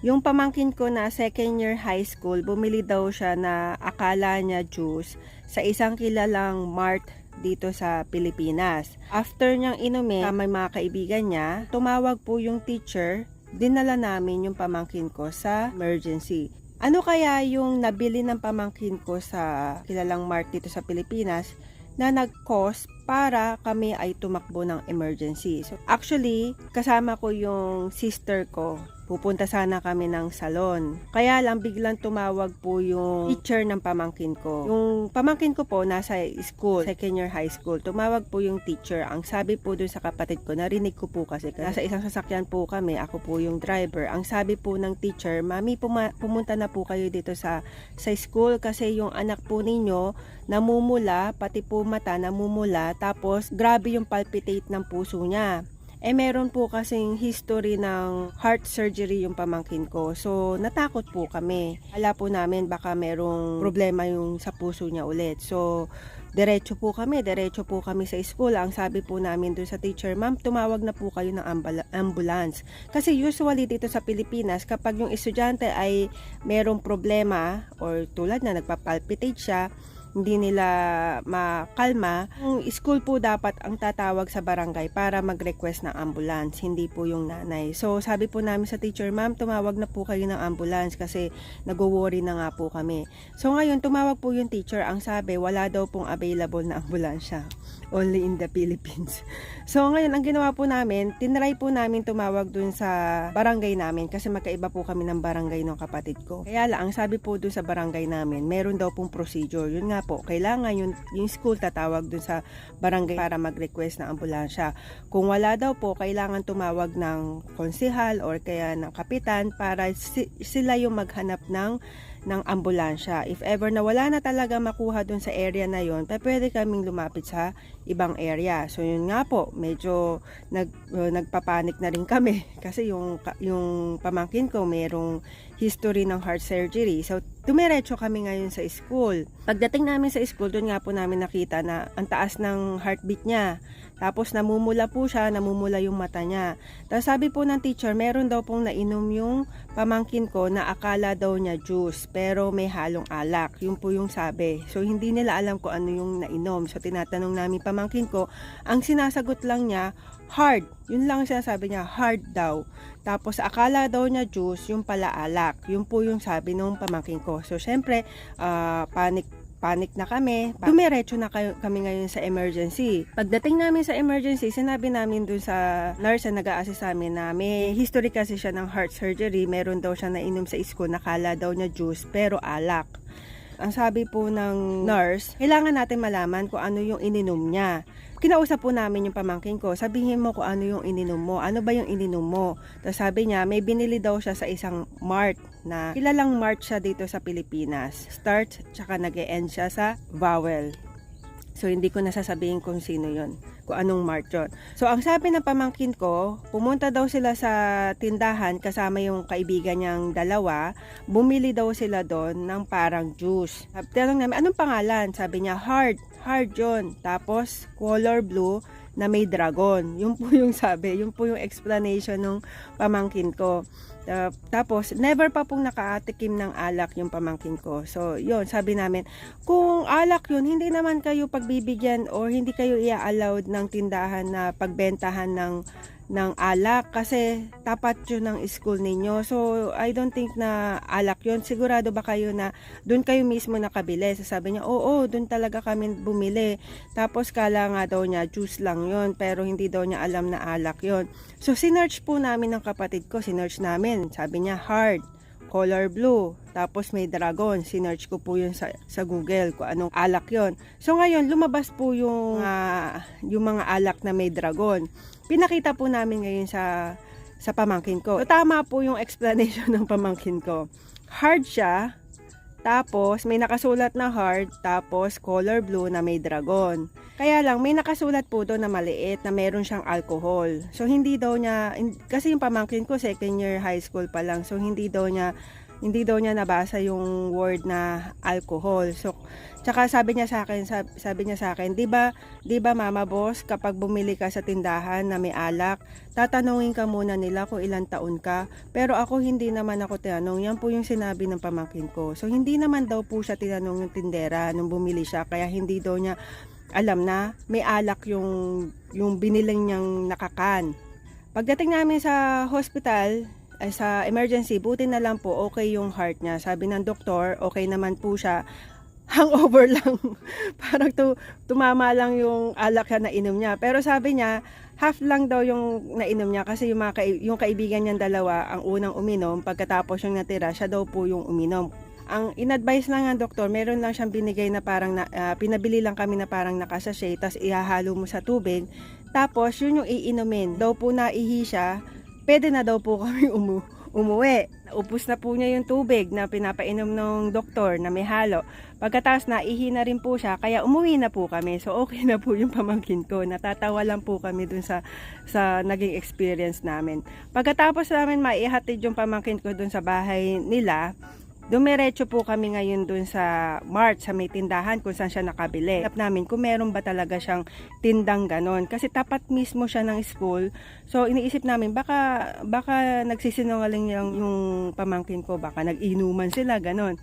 Yung pamangkin ko na second year high school, bumili daw siya na akala niya juice sa isang kilalang mart dito sa Pilipinas. After niyang inumin, may mga kaibigan niya, tumawag po yung teacher, dinala namin yung pamangkin ko sa emergency. Ano kaya yung nabili ng pamangkin ko sa kilalang mart dito sa Pilipinas na nag-cause para kami ay tumakbo ng emergency. So, actually, kasama ko yung sister ko. Pupunta sana kami ng salon. Kaya lang biglang tumawag po yung teacher ng pamangkin ko. Yung pamangkin ko po nasa school, second year high school. Tumawag po yung teacher. Ang sabi po dun sa kapatid ko, narinig ko po kasi nasa isang sasakyan po kami, ako po yung driver. Ang sabi po ng teacher, Mami, puma- pumunta na po kayo dito sa sa school kasi yung anak po ninyo namumula, pati po mata namumula, tapos grabe yung palpitate ng puso niya. Eh meron po kasing history ng heart surgery yung pamangkin ko. So natakot po kami. Ala po namin baka merong problema yung sa puso niya ulit. So diretso po kami, diretso po kami sa school. Ang sabi po namin doon sa teacher, ma'am, tumawag na po kayo ng ambula- ambulance. Kasi usually dito sa Pilipinas, kapag yung estudyante ay merong problema or tulad na nagpapalpitate siya, hindi nila makalma, school po dapat ang tatawag sa barangay para mag-request ng ambulance, hindi po yung nanay. So sabi po namin sa teacher, ma'am, tumawag na po kayo ng ambulance kasi nag-worry na nga po kami. So ngayon, tumawag po yung teacher, ang sabi, wala daw pong available na ambulansya. Only in the Philippines. So ngayon, ang ginawa po namin, tinry po namin tumawag dun sa barangay namin kasi magkaiba po kami ng barangay ng kapatid ko. Kaya lang, ang sabi po dun sa barangay namin, meron daw pong procedure. Yun nga po, kailangan yung, yung school tatawag dun sa barangay para mag-request ng ambulansya. Kung wala daw po, kailangan tumawag ng konsihal or kaya ng kapitan para si- sila yung maghanap ng ng ambulansya. If ever na wala na talaga makuha dun sa area na yon, pwede kaming lumapit sa ibang area. So yun nga po, medyo nag uh, nagpapanik na rin kami kasi yung yung pamangkin ko merong history ng heart surgery. So dumiretso kami ngayon sa school. Pagdating namin sa school, doon nga po namin nakita na ang taas ng heartbeat niya. Tapos namumula po siya, namumula yung mata niya. Tapos sabi po ng teacher, meron daw pong nainom yung pamangkin ko na akala daw niya juice, pero may halong alak. Yun po yung sabi. So hindi nila alam kung ano yung nainom. So tinatanong namin pamangkin ko, ang sinasagot lang niya, hard. Yun lang ang sinasabi niya, hard daw. Tapos akala daw niya juice, yung pala alak. Yun po yung sabi nung pamangkin ko. So syempre, ah, panic panic na kami. Dumiretso na kayo, kami ngayon sa emergency. Pagdating namin sa emergency, sinabi namin dun sa nurse na nag-a-assist sa amin na may history kasi siya ng heart surgery. Meron daw siya nainom sa school, nakala daw niya juice, pero alak. Ang sabi po ng nurse, kailangan natin malaman kung ano yung ininom niya. Kinausap po namin yung pamangkin ko, sabihin mo kung ano yung ininom mo, ano ba yung ininom mo. Tapos sabi niya, may binili daw siya sa isang mart na kilalang mart siya dito sa Pilipinas. Start, tsaka nag end siya sa vowel. So, hindi ko nasasabihin kung sino yon kung anong mart yun. So, ang sabi ng pamangkin ko, pumunta daw sila sa tindahan kasama yung kaibigan niyang dalawa, bumili daw sila doon ng parang juice. Tanong namin, anong pangalan? Sabi niya, hard. Hard yun. Tapos, color blue na may dragon. Yun po yung sabi. Yun po yung explanation ng pamangkin ko. Ta- tapos, never pa pong nakaatikim ng alak yung pamangkin ko. So, yun, sabi namin, kung alak yun, hindi naman kayo pagbibigyan or hindi kayo i-allowed ng tindahan na pagbentahan ng ng alak kasi tapat yun ng school ninyo. So, I don't think na alak yun. Sigurado ba kayo na doon kayo mismo nakabili? Sasabi niya, oo, doon talaga kami bumili. Tapos kala nga daw niya, juice lang yon pero hindi daw niya alam na alak yon So, sinearch po namin ng kapatid ko, sinearch namin. Sabi niya, hard color blue. Tapos may dragon. Sinearch ko po yun sa, sa Google kung anong alak yon So ngayon, lumabas po yung, ah, yung mga alak na may dragon. Pinakita po namin ngayon sa sa pamangkin ko. So, tama po yung explanation ng pamangkin ko. Hard siya, tapos may nakasulat na hard, tapos color blue na may dragon. Kaya lang, may nakasulat po doon na maliit na meron siyang alcohol. So, hindi daw niya, kasi yung pamangkin ko, second year high school pa lang. So, hindi daw niya hindi daw niya nabasa yung word na alcohol. So, tsaka sabi niya sa akin, sabi, sabi niya sa akin, 'di ba, 'di ba Mama Boss, kapag bumili ka sa tindahan na may alak, tatanungin ka muna nila kung ilang taon ka. Pero ako hindi naman ako tinanong. Yan po yung sinabi ng pamangkin ko. So, hindi naman daw po siya tinanong yung tindera nung bumili siya. Kaya hindi daw niya alam na may alak yung yung biniling niyang nakakan. Pagdating namin sa hospital, sa emergency, buti na lang po okay yung heart niya. Sabi ng doktor, okay naman po siya. Hangover lang. Parang tu- tumama lang yung alak na inom niya. Pero sabi niya, half lang daw yung nainom niya kasi yung, mga kai- yung kaibigan niyang dalawa ang unang uminom. Pagkatapos yung natira, siya daw po yung uminom. Ang in-advise lang ng doktor, meron lang siyang binigay na parang, na, ah, pinabili lang kami na parang nakasashay, tapos ihahalo mo sa tubig. Tapos, yun yung iinumin. Daw po naihi siya, pwede na daw po kami umu umuwi. Naupos na po niya yung tubig na pinapainom ng doktor na may halo. Pagkatapos naihi na rin po siya, kaya umuwi na po kami. So okay na po yung pamangkin ko. Natatawa lang po kami dun sa, sa naging experience namin. Pagkatapos namin maihatid yung pamangkin ko dun sa bahay nila, Dumiretso po kami ngayon dun sa Mart, sa may tindahan kung saan siya nakabili. Hanap namin kung meron ba talaga siyang tindang ganon. Kasi tapat mismo siya ng school. So iniisip namin baka, baka nagsisinungaling yung, yung pamangkin ko. Baka nag-inuman sila ganon.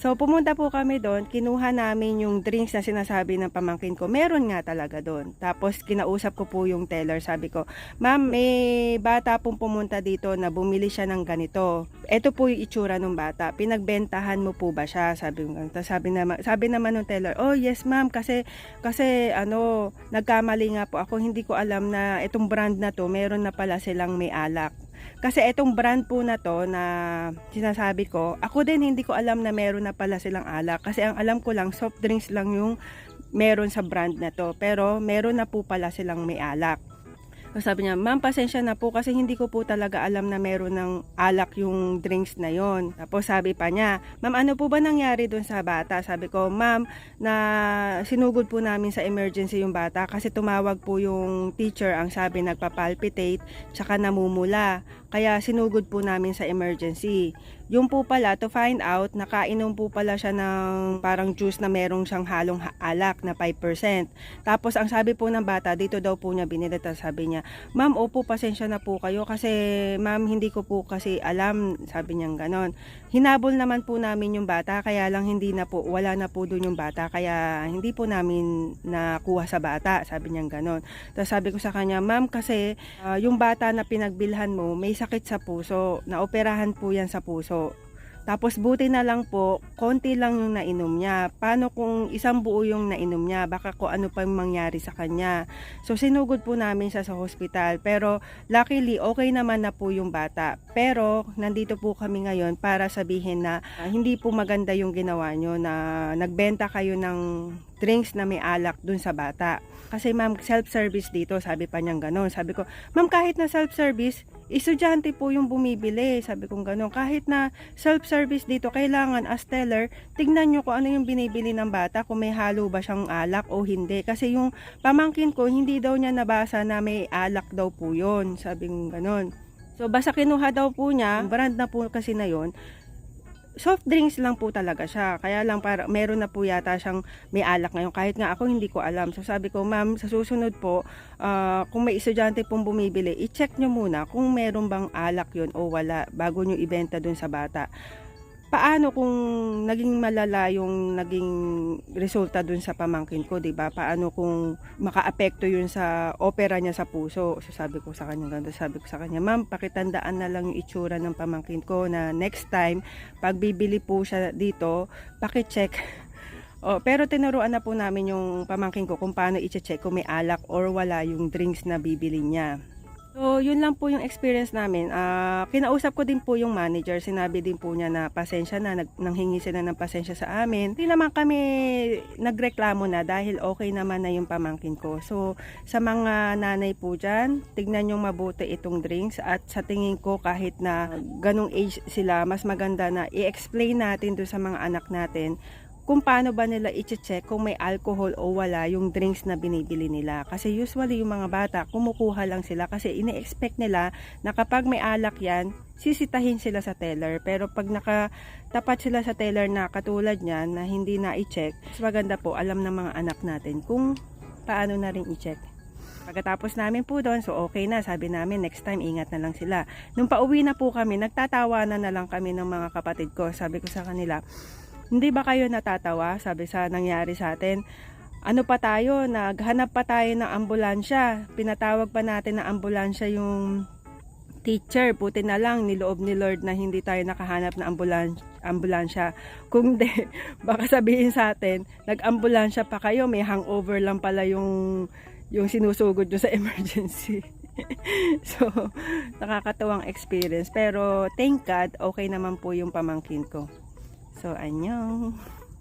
So pumunta po kami doon, kinuha namin yung drinks na sinasabi ng pamangkin ko. Meron nga talaga doon. Tapos kinausap ko po yung teller, sabi ko, "Ma'am, may bata pong pumunta dito na bumili siya ng ganito. Ito po yung itsura ng bata. Pinagbentahan mo po ba siya?" Sabi ko. Sabi naman, sabi naman ng teller, "Oh, yes, ma'am, kasi kasi ano, nagkamali nga po ako. Hindi ko alam na itong brand na to, meron na pala silang may alak." Kasi itong brand po na to na sinasabi ko, ako din hindi ko alam na meron na pala silang alak. Kasi ang alam ko lang, soft drinks lang yung meron sa brand na to. Pero meron na po pala silang may alak. Sabi niya, ma'am, pasensya na po kasi hindi ko po talaga alam na meron ng alak yung drinks na yon. Tapos sabi pa niya, ma'am, ano po ba nangyari dun sa bata? Sabi ko, ma'am, na sinugod po namin sa emergency yung bata kasi tumawag po yung teacher, ang sabi nagpapalpitate, tsaka namumula. Kaya sinugod po namin sa emergency. Yung po pala, to find out, nakainom po pala siya ng parang juice na merong siyang halong ha- alak na 5%. Tapos ang sabi po ng bata, dito daw po niya binili. Sabi niya, ma'am, opo, pasensya na po kayo kasi ma'am, hindi ko po kasi alam, sabi niya ganon. Hinabol naman po namin yung bata, kaya lang hindi na po, wala na po doon yung bata, kaya hindi po namin nakuha sa bata, sabi niya ganon. Tapos sabi ko sa kanya, ma'am, kasi ah, yung bata na pinagbilhan mo, may sakit sa puso, naoperahan po yan sa puso. Tapos buti na lang po, konti lang yung nainom niya. Paano kung isang buo yung nainom niya? Baka kung ano pa yung mangyari sa kanya. So sinugod po namin siya sa hospital. Pero luckily, okay naman na po yung bata. Pero nandito po kami ngayon para sabihin na ah, hindi po maganda yung ginawa nyo na nagbenta kayo ng drinks na may alak dun sa bata. Kasi ma'am, self-service dito, sabi pa niyang ganon. Sabi ko, ma'am kahit na self-service, estudyante po yung bumibili. Sabi kong ganon. Kahit na self-service dito, kailangan as teller, tignan nyo kung ano yung binibili ng bata, kung may halo ba siyang alak o hindi. Kasi yung pamangkin ko, hindi daw niya nabasa na may alak daw po yun. Sabi kong ganon. So basta kinuha daw po niya, brand na po kasi na yon soft drinks lang po talaga siya. Kaya lang para meron na po yata siyang may alak ngayon. Kahit nga ako hindi ko alam. So sabi ko, ma'am, sa susunod po, ah, kung may estudyante pong bumibili, i-check nyo muna kung meron bang alak yon o wala bago nyo ibenta dun sa bata. Paano kung naging malala yung naging resulta dun sa pamangkin ko, 'di ba? Paano kung makaapekto yun sa opera niya sa puso? So sabi ko sa kanya ganito, sabi ko sa kanya, "Ma'am, pakitandaan na lang yung itsura ng pamangkin ko na next time pag bibili po siya dito, paki-check Oh, pero tinuruan na po namin yung pamangkin ko kung paano i-check kung may alak or wala yung drinks na bibili niya. So, yun lang po yung experience namin. Ah, kinausap ko din po yung manager. Sinabi din po niya na pasensya na, nag, nanghingi sila ng pasensya sa amin. Hindi naman kami nagreklamo na dahil okay naman na yung pamangkin ko. So, sa mga nanay po dyan, tignan yung mabuti itong drinks at sa tingin ko kahit na ganong age sila, mas maganda na i-explain natin doon sa mga anak natin kung paano ba nila i-check kung may alcohol o wala yung drinks na binibili nila. Kasi usually yung mga bata, kumukuha lang sila kasi ine-expect nila na kapag may alak yan, sisitahin sila sa teller. Pero pag nakatapat sila sa teller na katulad niyan na hindi na i-check, mas maganda po alam ng mga anak natin kung paano na rin i-check. Pagkatapos namin po doon, so okay na, sabi namin next time ingat na lang sila. Nung pauwi na po kami, nagtatawanan na lang kami ng mga kapatid ko. Sabi ko sa kanila, hindi ba kayo natatawa? Sabi sa nangyari sa atin. Ano pa tayo, naghanap pa tayo ng ambulansya. Pinatawag pa natin ng ambulansya yung teacher. Buti na lang, niloob ni Lord na hindi tayo nakahanap ng ambulans ambulansya. Kung di, baka sabihin sa atin, nag-ambulansya pa kayo, may hangover lang pala yung yung sinusugod nyo sa emergency. so, nakakatuwang experience. Pero, thank God, okay naman po yung pamangkin ko. So, anyong.